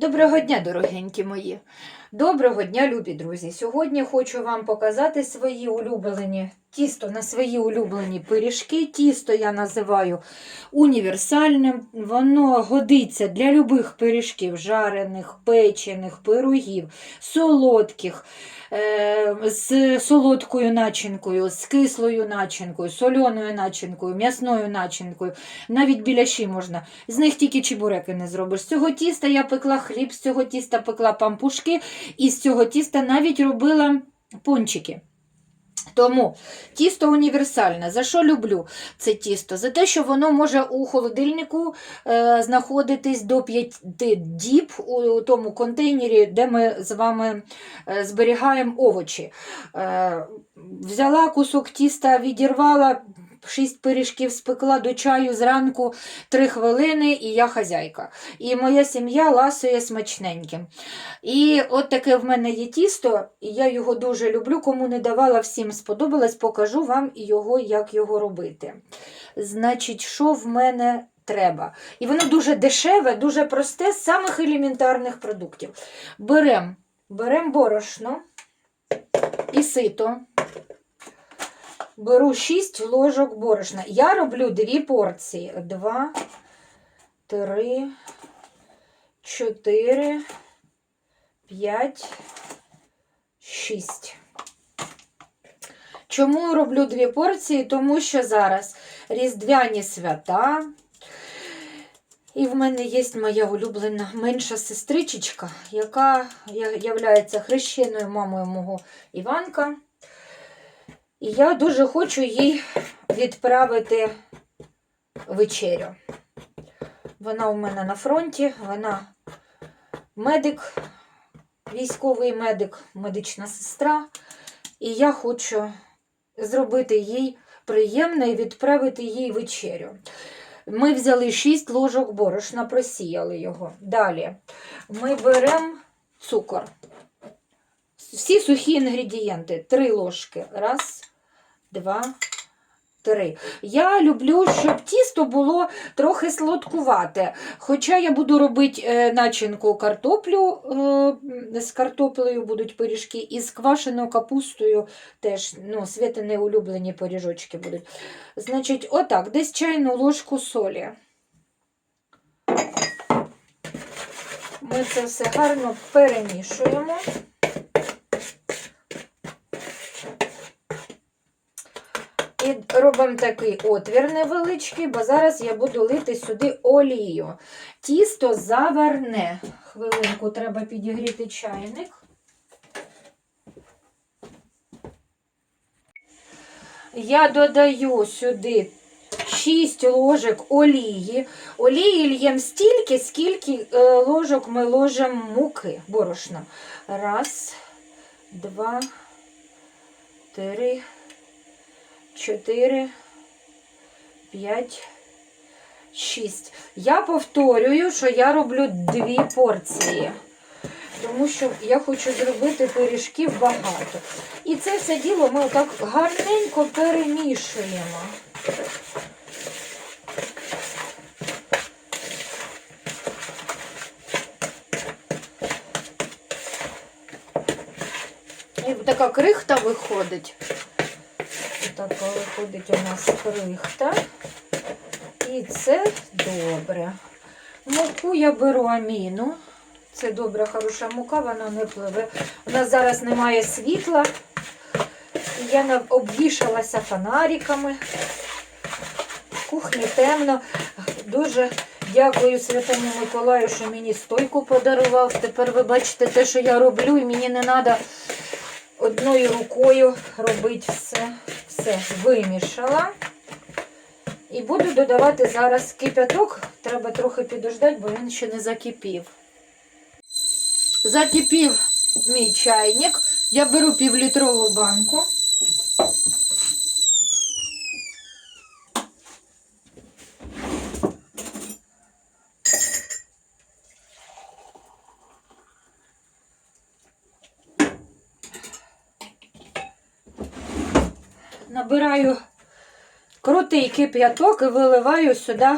Доброго дня, дорогенькі мої. Доброго дня, любі друзі. Сьогодні хочу вам показати свої улюблені тісто на свої улюблені пиріжки. Тісто я називаю універсальним. Воно годиться для любих пиріжків, жарених, печених, пирогів, солодких, е, з солодкою начинкою, з кислою начинкою, соленою начинкою, м'ясною начинкою. Навіть біляші можна. З них тільки чебуреки не зробиш. З цього тіста я пекла хліб, з цього тіста пекла пампушки, і з цього тіста навіть робила пончики. Тому тісто універсальне. За що люблю це тісто? За те, що воно може у холодильнику е, знаходитись до 5 діб у тому контейнері, де ми з вами е, зберігаємо овочі. Е, взяла кусок тіста, відірвала. Шість пиріжків спекла до чаю зранку 3 хвилини, і я хазяйка. І моя сім'я ласує смачненьким. І от таке в мене є тісто, і я його дуже люблю. Кому не давала, всім сподобалось, покажу вам його, як його робити. Значить, що в мене треба? І воно дуже дешеве, дуже просте, з самих елементарних продуктів. Беремо берем борошно і сито. Беру 6 ложок борошна. Я роблю дві порції. 2, 3, 4, 5, 6. Чому роблю дві порції? Тому що зараз різдвяні свята. І в мене є моя улюблена менша сестричечка, яка є хрещеною мамою мого Іванка. І я дуже хочу їй відправити вечерю. Вона у мене на фронті, вона медик, військовий медик, медична сестра. І я хочу зробити їй приємно і відправити їй вечерю. Ми взяли 6 ложок борошна, просіяли його. Далі ми беремо цукор. Всі сухі інгредієнти. 3 ложки. Раз, два, три. Я люблю, щоб тісто було трохи сладкувате. Хоча я буду робити е, начинку картоплю, е, з картоплею будуть пиріжки, і з квашеною капустою теж ну, світи не улюблені пиріжочки будуть. Значить, отак, десь чайну ложку солі. Ми це все гарно перемішуємо. І робимо такий отвір невеличкий, бо зараз я буду лити сюди олію. Тісто заварне. Хвилинку треба підігріти чайник. Я додаю сюди 6 ложок олії. Олії л'ємо стільки, скільки е, ложок ми ложимо муки борошна. Раз, два, три. 4, 5, 6. Я повторюю, що я роблю дві порції. Тому що я хочу зробити пиріжків багато. І це все діло ми отак гарненько перемішуємо. І така крихта виходить. Така виходить у нас крихта. І це добре. Муку я беру аміну. Це добра, хороша мука, вона не пливе. У нас зараз немає світла. Я обвішалася фонариками. В кухні темно. Дуже дякую Святому Миколаю, що мені стойку подарував. Тепер ви бачите те, що я роблю, і мені не треба одною рукою робити все. Все вимішала. І буду додавати зараз кипяток. Треба трохи підождати, бо він ще не закипів. Закипів мій чайник. Я беру півлітрову банку. Набираю крутий кип'яток і виливаю сюди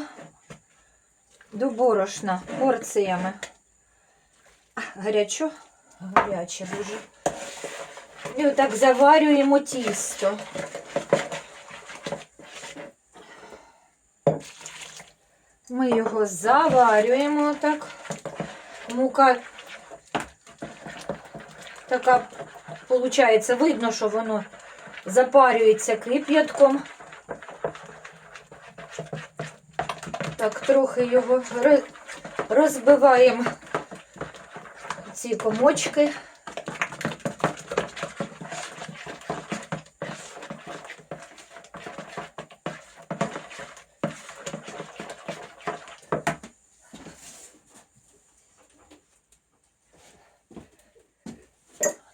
до борошна порціями. гарячо, гаряче дуже. І отак заварюємо тісто. Ми його заварюємо так. Мука така, виходить, видно, що воно запарюється кип'ятком. Так, трохи його розбиваємо ці комочки.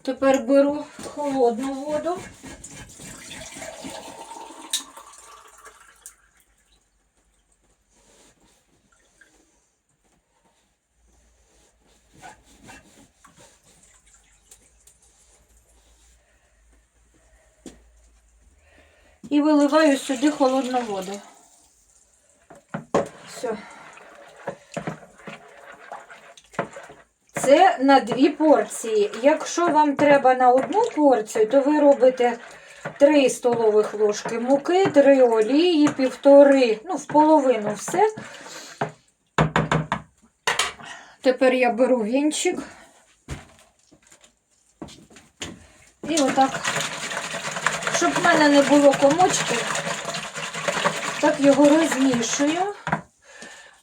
Тепер беру холодну воду. Виливаю сюди холодну воду. Все. Це на дві порції. Якщо вам треба на одну порцію, то ви робите 3 столових ложки муки, 3 олії, півтори, ну, в половину все. Тепер я беру вінчик. І отак, щоб в мене не було комочків, так його розмішую.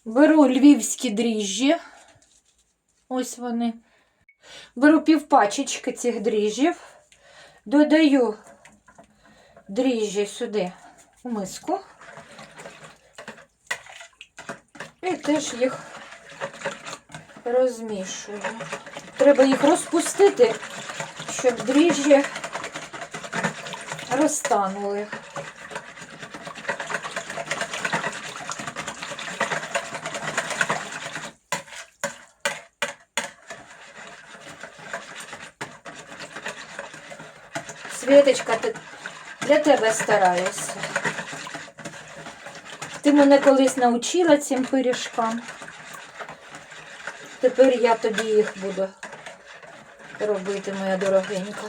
Беру львівські дріжджі. Ось вони. Беру півпачечки цих дріжджів, додаю дріжджі сюди у миску. І теж їх розмішую. Треба їх розпустити, щоб дріжджі розтанули. Світочка, для тебе стараюся. Ти мене колись навчила цим пиріжкам. Тепер я тобі їх буду робити, моя дорогенька.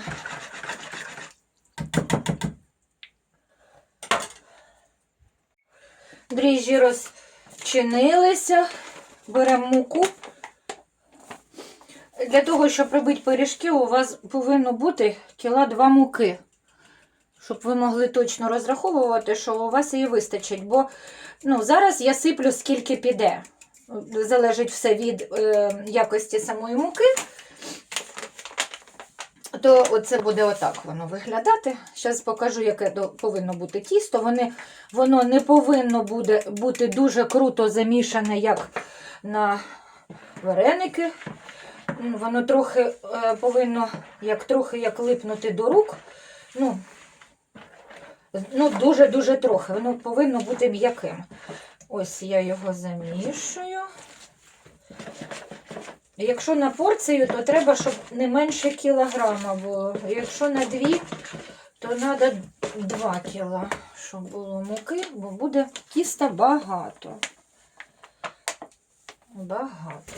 Дріжджі розчинилися. Беремо муку. Для того, щоб робити пиріжки, у вас повинно бути кіла 2 муки. Щоб ви могли точно розраховувати, що у вас її вистачить. Бо ну, зараз я сиплю скільки піде. Залежить все від е, якості самої муки. То оце буде отак воно виглядати. Зараз покажу, яке повинно бути тісто. Вони, воно не повинно буде, бути дуже круто замішане, як на вареники. Воно трохи е, повинно як трохи як липнути до рук. Ну, ну дуже-дуже трохи. Воно повинно бути м'яким. Ось я його замішую. Якщо на порцію, то треба, щоб не менше кілограма було. Якщо на дві, то треба 2 кіла, щоб було муки, бо буде тіста багато. Багато.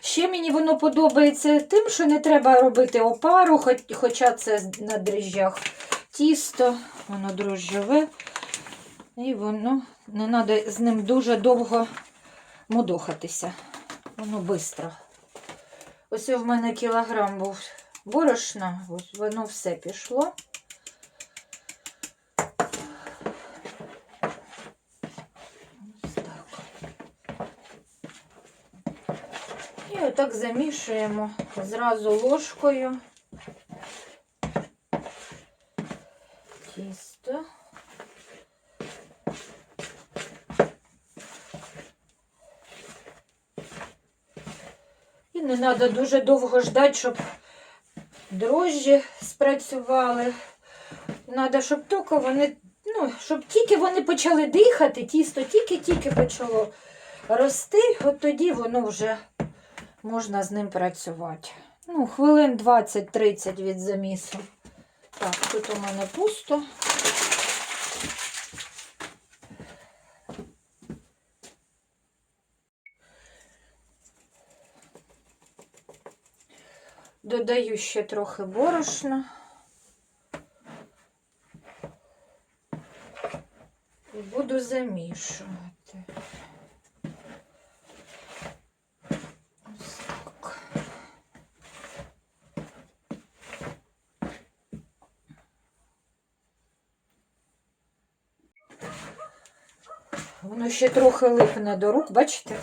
Ще мені воно подобається тим, що не треба робити опару, хоч, хоча це на дріжджах тісто, воно дрожжеве. І воно не треба з ним дуже довго мудохатися. Воно швидко. Ось в мене кілограм був борошна, ось воно все пішло. Ось так. І отак замішуємо зразу ложкою тісто. І не треба дуже довго ждати, щоб дрожжі спрацювали. Треба, щоб тільки вони, ну, щоб тільки вони почали дихати, тісто тільки-тільки почало рости, от тоді воно вже можна з ним працювати. Ну, хвилин 20-30 від замісу. Так, тут у мене пусто. Додаю ще трохи борошна. І буду замішувати. Ось так. Воно ще трохи липне до рук, бачите?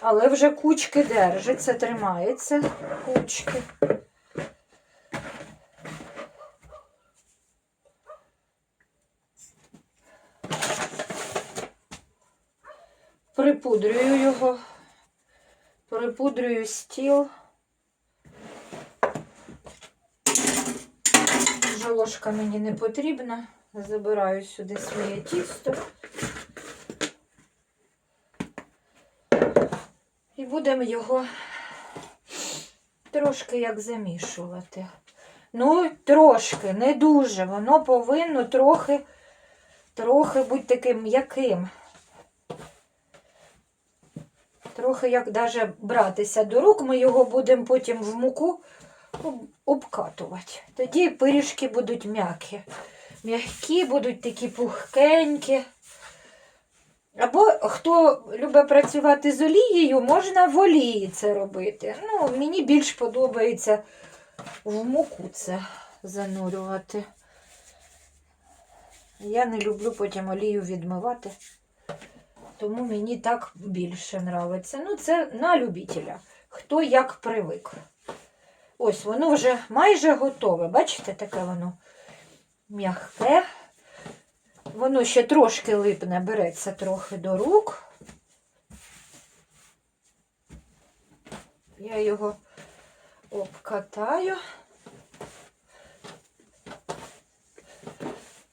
Але вже кучки держиться, тримається кучки. Припудрюю його, припудрюю стіл. Вже мені не потрібна. Забираю сюди своє тісто. Будемо його трошки як замішувати. Ну, трошки, не дуже. Воно повинно трохи, трохи бути таким м'яким. Трохи як даже братися до рук, ми його будемо потім в муку обкатувати. Тоді пиріжки будуть м'які. М'які будуть такі пухкенькі. Або хто любить працювати з олією, можна в олії це робити. Ну, мені більш подобається в муку це занурювати. Я не люблю потім олію відмивати, тому мені так більше нравиться. Ну, це на любителя. Хто як привик. Ось воно вже майже готове. Бачите, таке воно м'яке. Воно ще трошки липне, береться трохи до рук. Я його обкатаю.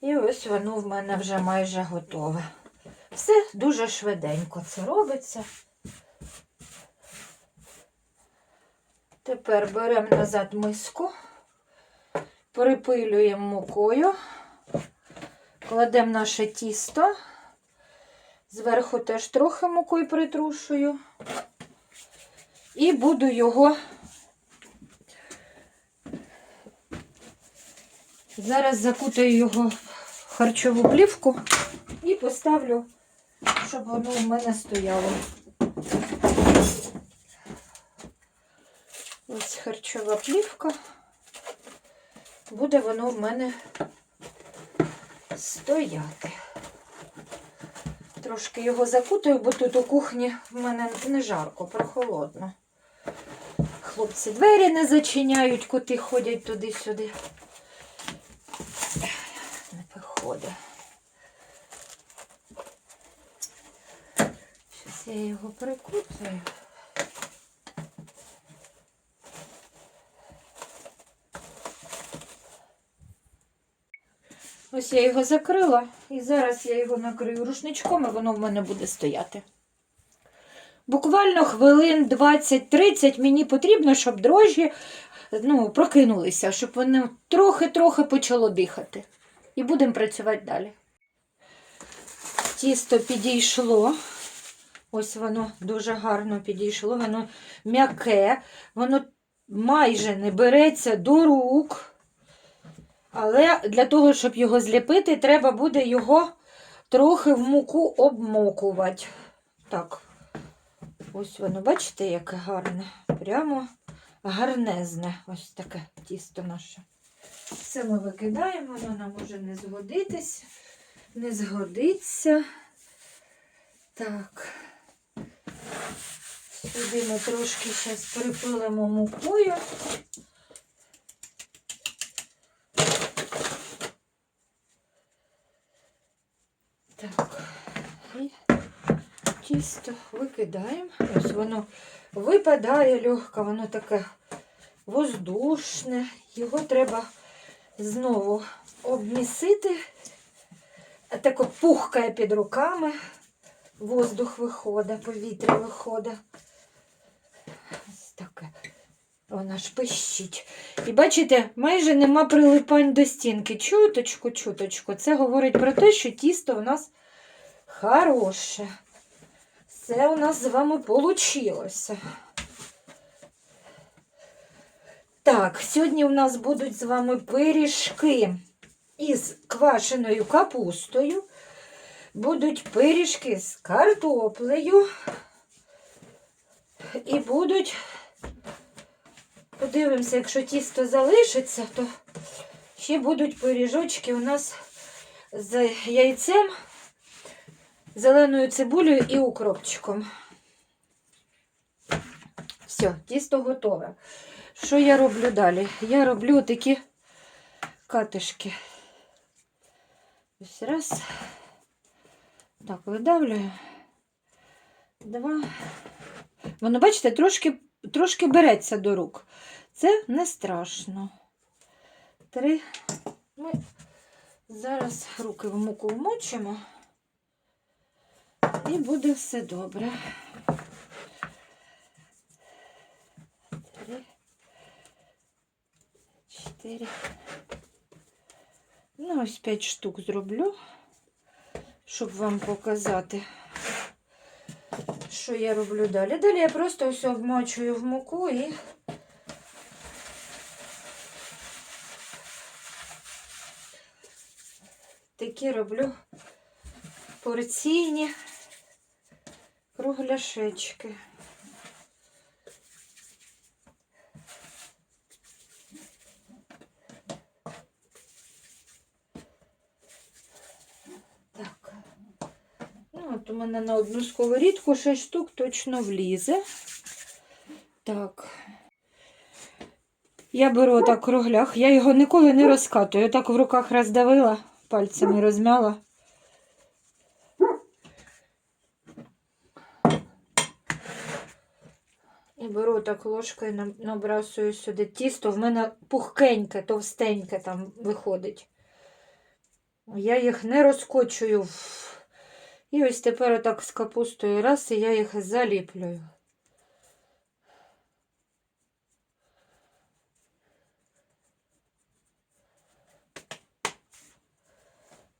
І ось воно в мене вже майже готове. Все дуже швиденько це робиться. Тепер беремо назад миску, перепилюємо мукою. Кладемо наше тісто. Зверху теж трохи мукою притрушую. І буду його зараз закутаю його в харчову плівку і поставлю, щоб воно у мене стояло. Ось харчова плівка. Буде воно в мене стояти. Трошки його закутаю, бо тут у кухні в мене не жарко, прохолодно. Хлопці двері не зачиняють, коти ходять туди-сюди. Не виходить. Зараз я його прикутаю. Ось я його закрила, і зараз я його накрию рушничком, і воно в мене буде стояти. Буквально хвилин 20-30 мені потрібно, щоб дрожжі ну, прокинулися, щоб воно трохи-трохи почало дихати. І будемо працювати далі. Тісто підійшло. Ось воно дуже гарно підійшло, воно м'яке, воно майже не береться до рук. Але для того, щоб його зліпити, треба буде його трохи в муку обмокувати. Так, ось воно, бачите, яке гарне. Прямо гарнезне. Ось таке тісто наше. Все ми викидаємо, воно нам може не згодитись, не згодиться. Так. Сюди ми трошки зараз припилимо мукою. Тісто викидаємо. Ось воно випадає легко, воно таке воздушне. Його треба знову обмісити. Так пухкає під руками. Воздух виходить, повітря виходить. Ось таке. Вона ж пищить. І бачите, майже нема прилипань до стінки. Чуточку, чуточку. Це говорить про те, що тісто у нас хороше. Все у нас з вами вийшло. Так, сьогодні у нас будуть з вами пиріжки із квашеною капустою. Будуть пиріжки з картоплею. І будуть, подивимося, якщо тісто залишиться, то ще будуть пиріжочки у нас з яйцем, зеленою цибулею і укропчиком. Все, тісто готове. Що я роблю далі? Я роблю такі катишки. Ось раз. Так, видавлюю. Два. Воно, бачите, трошки, трошки береться до рук. Це не страшно. Три. Ми зараз руки в муку вмочимо. І буде все добре. Три. Чотири. Ну, ось п'ять штук зроблю, щоб вам показати, що я роблю далі. Далі я просто все вмочую в муку і такі роблю порційні кругляшечки. Так. Ну, от у мене на одну сковорідку 6 штук точно влізе. Так. Я беру так кругляк. Я його ніколи не розкатую. Я так в руках роздавила, пальцями розмяла. І беру так ложкою, набрасую сюди тісто. В мене пухкеньке, товстеньке там виходить. Я їх не розкочую. І ось тепер отак з капустою раз, і я їх заліплюю.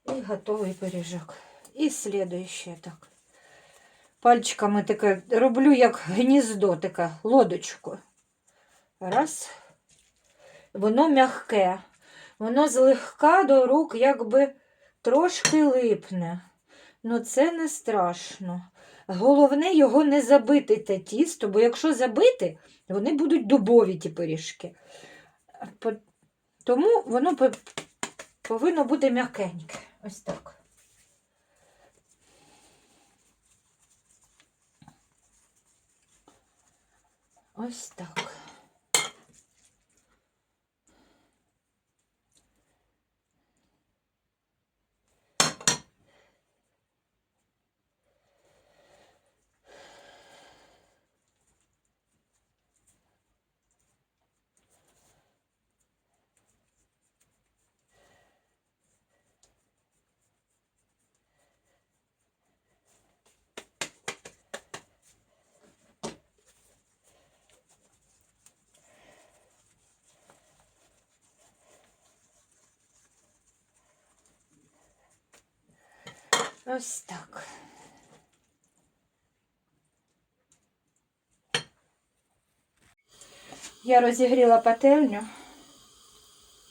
І готовий пиріжок. І слідуюче так. Пальчиками таке роблю як гніздо, таке лодочку. Раз. Воно м'яке. Воно злегка до рук якби трошки липне. Ну це не страшно. Головне його не забити те тісто, бо якщо забити, вони будуть дубові ті пиріжки. Тому воно повинно бути м'якеньке. Ось так. Ось так. Ось так. Я розігріла пательню.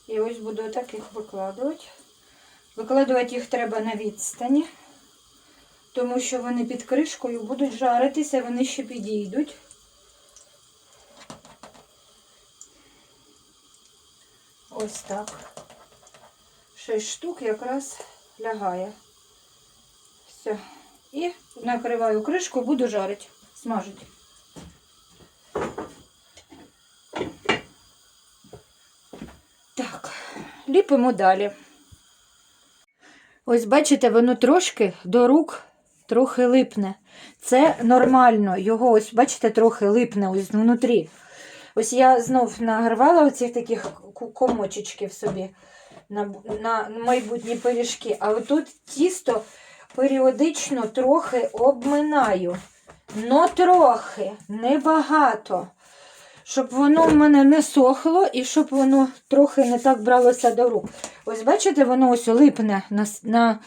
І ось буду так їх викладувати. Викладувати їх треба на відстані, тому що вони під кришкою будуть жаритися, вони ще підійдуть. Ось так. Шість штук якраз лягає. Все. І накриваю кришку, буду жарити, смажити. Так, ліпимо далі. Ось бачите, воно трошки до рук трохи липне. Це нормально. Його ось, бачите, трохи липне ось внутрі. Ось я знов нагрвала оцих таких комочечків собі на, на майбутні пиріжки. А отут тісто періодично трохи обминаю. Ну трохи, небагато. Щоб воно в мене не сохло і щоб воно трохи не так бралося до рук. Ось бачите, воно ось липне на, на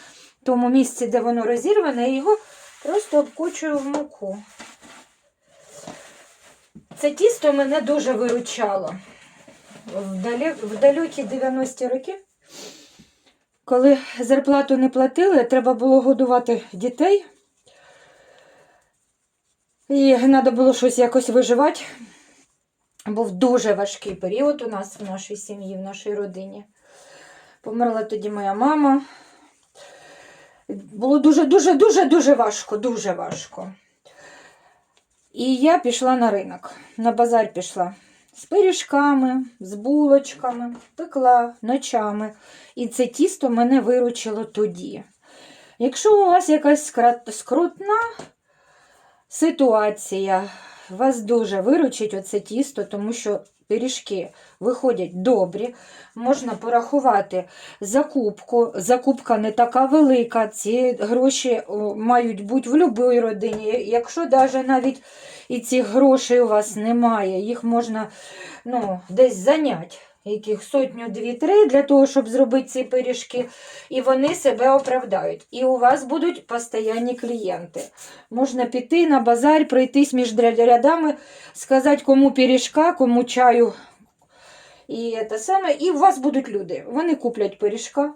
тому місці, де воно розірване, і його просто обкочую в муку. Це тісто мене дуже виручало. в далекі 90-ті роки, коли зарплату не платили, треба було годувати дітей. І треба було щось якось виживати. Був дуже важкий період у нас в нашій сім'ї, в нашій родині. Померла тоді моя мама. Було дуже-дуже дуже дуже важко, дуже важко. І я пішла на ринок, на базар пішла з пиріжками, з булочками, пекла ночами. І це тісто мене виручило тоді. Якщо у вас якась скрутна ситуація, вас дуже виручить оце тісто, тому що пиріжки виходять добрі. Можна порахувати закупку. Закупка не така велика. Ці гроші мають бути в будь-якій родині. Якщо навіть навіть і цих грошей у вас немає, їх можна ну, десь зайняти. Яких сотню, дві-три для того, щоб зробити ці пиріжки, і вони себе оправдають. І у вас будуть постійні клієнти. Можна піти на базар, пройтись між рядами, сказати, кому пиріжка, кому чаю. І те саме, і у вас будуть люди. Вони куплять пиріжка.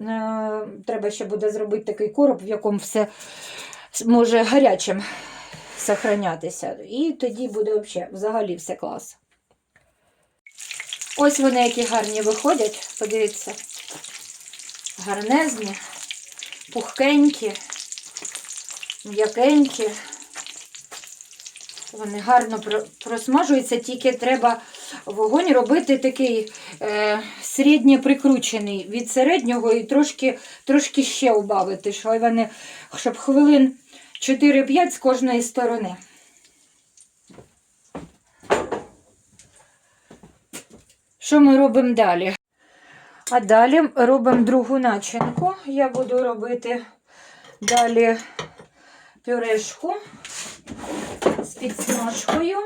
Е, Треба ще буде зробити такий короб, в якому все може гарячим сохранятися. І тоді буде взагалі, все клас. Ось вони які гарні виходять. Подивіться. Гарнезні, пухкенькі, м'якенькі. Вони гарно просмажуються, тільки треба вогонь робити такий е, середньо прикручений від середнього і трошки, трошки ще убавити, щоб вони, щоб хвилин 4-5 з кожної сторони. Що ми робимо далі? А далі робимо другу начинку. Я буду робити далі пюрешку з підсмажкою.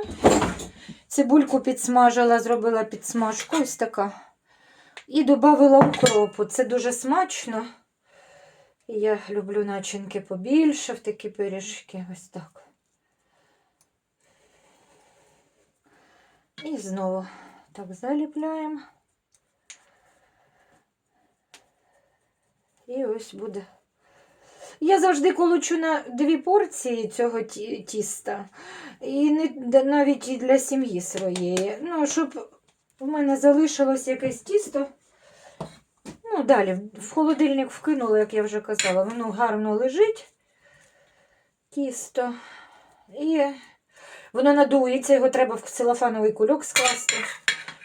Цибульку підсмажила, зробила підсмажку ось така. І додала укропу. Це дуже смачно. Я люблю начинки побільше в такі пиріжки. Ось так. І знову так заліпляємо. І ось буде. Я завжди колочу на дві порції цього ті- тіста. І не навіть і для сім'ї своєї. Ну, щоб у мене залишилось якесь тісто. Далі в холодильник вкинула, як я вже казала, воно гарно лежить. Тісто. І воно надується, його треба в целофановий кульок скласти.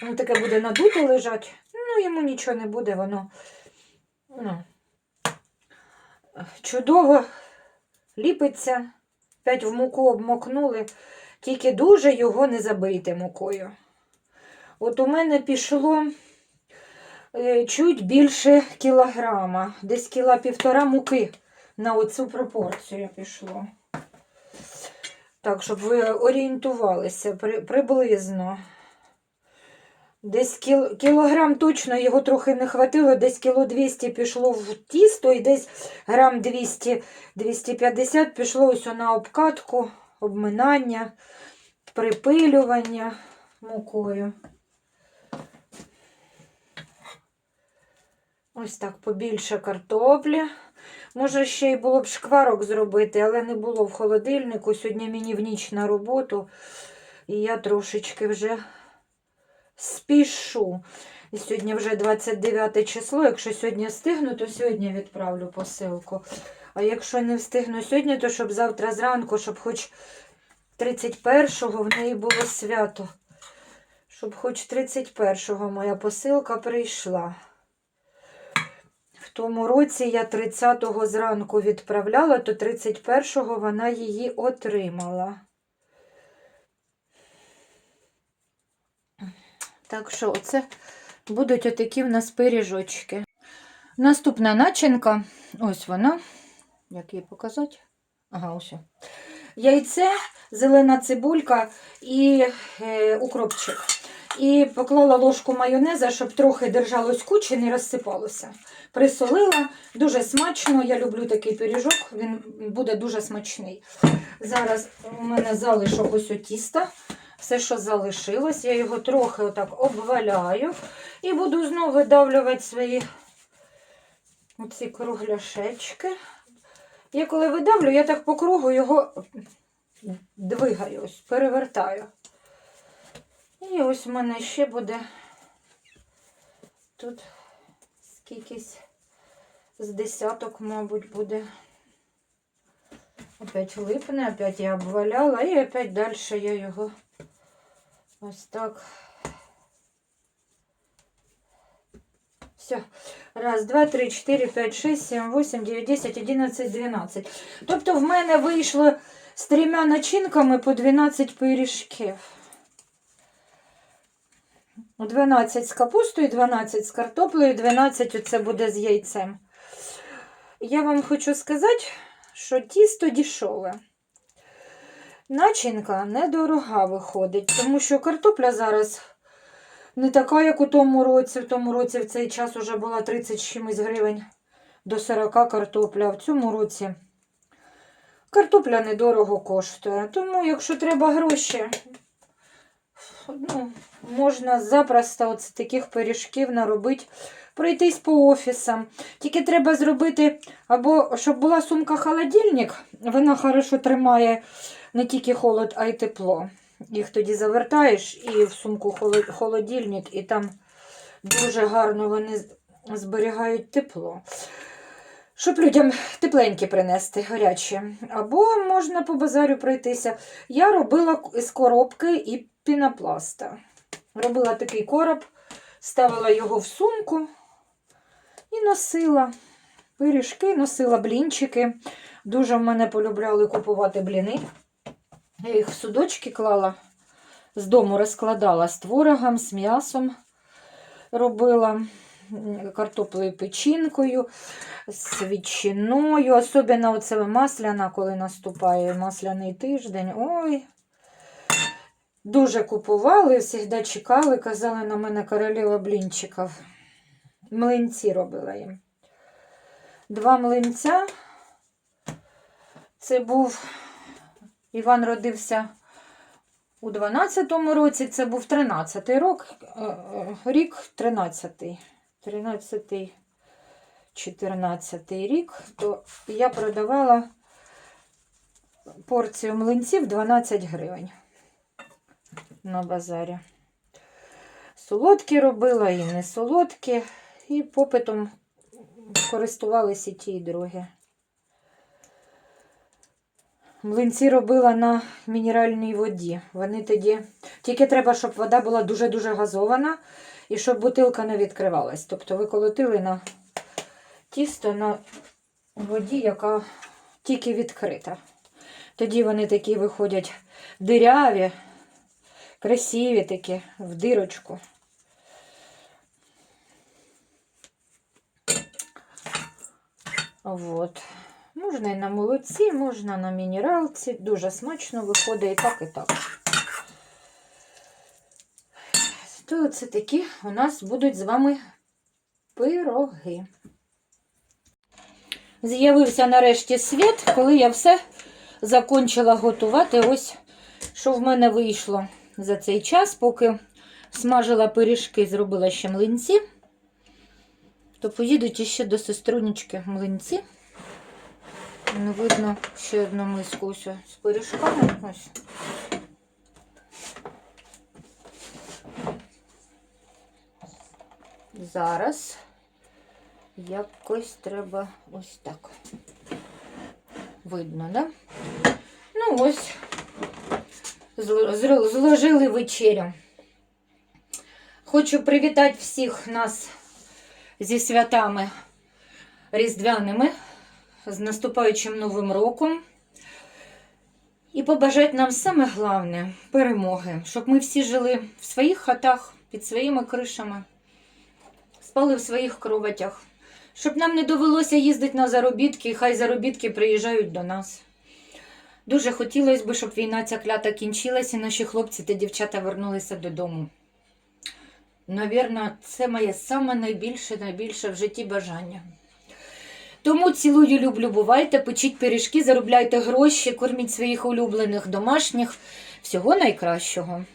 Воно таке буде надуто лежати. Ну, йому нічого не буде, воно ну, чудово ліпиться. П'ять в муку обмокнули, тільки дуже його не забийте мукою. От у мене пішло чуть більше кілограма, десь кіла півтора муки на оцю пропорцію пішло. Так, щоб ви орієнтувалися при, приблизно. Десь кіл, кілограм точно його трохи не хватило, десь кіло 200 пішло в тісто і десь грам 200-250 пішло ось на обкатку, обминання, припилювання мукою. Ось так побільше картоплі. Може, ще й було б шкварок зробити, але не було в холодильнику. Сьогодні мені в ніч на роботу, і я трошечки вже спішу. І сьогодні вже 29 число. Якщо сьогодні встигну, то сьогодні відправлю посилку. А якщо не встигну сьогодні, то щоб завтра зранку, щоб хоч 31-го в неї було свято. Щоб хоч 31-го моя посилка прийшла. Тому році я 30-го зранку відправляла, то 31-го вона її отримала. Так що оце будуть отакі в нас пиріжочки. Наступна начинка, ось вона. Як її показати? Ага, ось. Яйце, зелена цибулька і е, укропчик. І поклала ложку майонеза, щоб трохи держалось кучі, не розсипалося. Присолила, дуже смачно. Я люблю такий пиріжок, він буде дуже смачний. Зараз у мене залишок ось у тіста. все, що залишилось. Я його трохи отак обваляю і буду знову видавлювати свої оці кругляшечки. Я коли видавлю, я так по кругу його двигаю, ось, перевертаю. І ось в мене ще буде тут скількись з десяток, мабуть, буде. Опять липне, опять я обваляла, і опять далі я його ось так. Все. Раз, два, три, чотири, п'ять, шість, сім, вісім, дев'ять, десять, одинадцять, дванадцять. Тобто в мене вийшло з трьома начинками по 12 пиріжків. 12 з капустою, 12 з картоплею, 12 оце буде з яйцем. Я вам хочу сказати, що тісто дешеве. Начинка недорога виходить, тому що картопля зараз не така, як у тому році. В тому році в цей час вже була 30 чимось гривень до 40 картопля. В цьому році картопля недорого коштує. Тому, якщо треба гроші, ну, можна запросто от з таких пиріжків наробити, пройтись по офісам. Тільки треба зробити, або щоб була сумка-холодильник, вона хорошо тримає не тільки холод, а й тепло. Їх тоді завертаєш і в сумку холо- холодильник, і там дуже гарно вони зберігають тепло. Щоб людям тепленькі принести, гарячі. Або можна по базарю пройтися. Я робила з коробки і пінопласта. Робила такий короб, ставила його в сумку і носила пиріжки, носила блінчики. Дуже в мене полюбляли купувати бліни. Я їх в судочки клала, з дому розкладала з творогом, з м'ясом робила, картоплею печінкою, з ветчиною. Особливо оце масляна, коли наступає масляний тиждень. Ой. Дуже купували, завжди чекали, казали на мене королева блінчиків. Млинці робила їм. Два млинця. Це був Іван родився у 12-му році, це був 13-й рок, е, е, рік 13-й. 13-й, 14-й рік, то я продавала порцію млинців 12 гривень на базарі. Солодкі робила і не солодкі, і попитом користувалися ті, і другі. Млинці робила на мінеральній воді. Вони тоді. Тільки треба, щоб вода була дуже-дуже газована і щоб бутилка не відкривалась. Тобто ви колотили на тісто на воді, яка тільки відкрита. Тоді вони такі виходять диряві, красиві такі, в дирочку. Вот. Можна і на молоці, можна на мінералці. Дуже смачно виходить і так, і так. То це такі у нас будуть з вами пироги. З'явився нарешті світ, коли я все закончила готувати. Ось що в мене вийшло за цей час, поки смажила пиріжки, зробила ще млинці. То поїдуть іще до сеструнечки млинці. Не видно ще одну миску ось з пиріжками. Ось. Зараз якось треба ось так. Видно, да? Ну, ось зложили вечерю. Хочу привітати всіх нас зі святами різдвяними з наступаючим новим роком. І побажати нам саме головне перемоги, щоб ми всі жили в своїх хатах, під своїми кришами, спали в своїх кроватях, щоб нам не довелося їздити на заробітки, і хай заробітки приїжджають до нас. Дуже хотілося б, щоб війна ця клята кінчилася, і наші хлопці та дівчата вернулися додому. Навірно, це моє саме найбільше, найбільше в житті бажання. Тому цілую, люблю, бувайте, печіть пиріжки, заробляйте гроші, корміть своїх улюблених домашніх. Всього найкращого.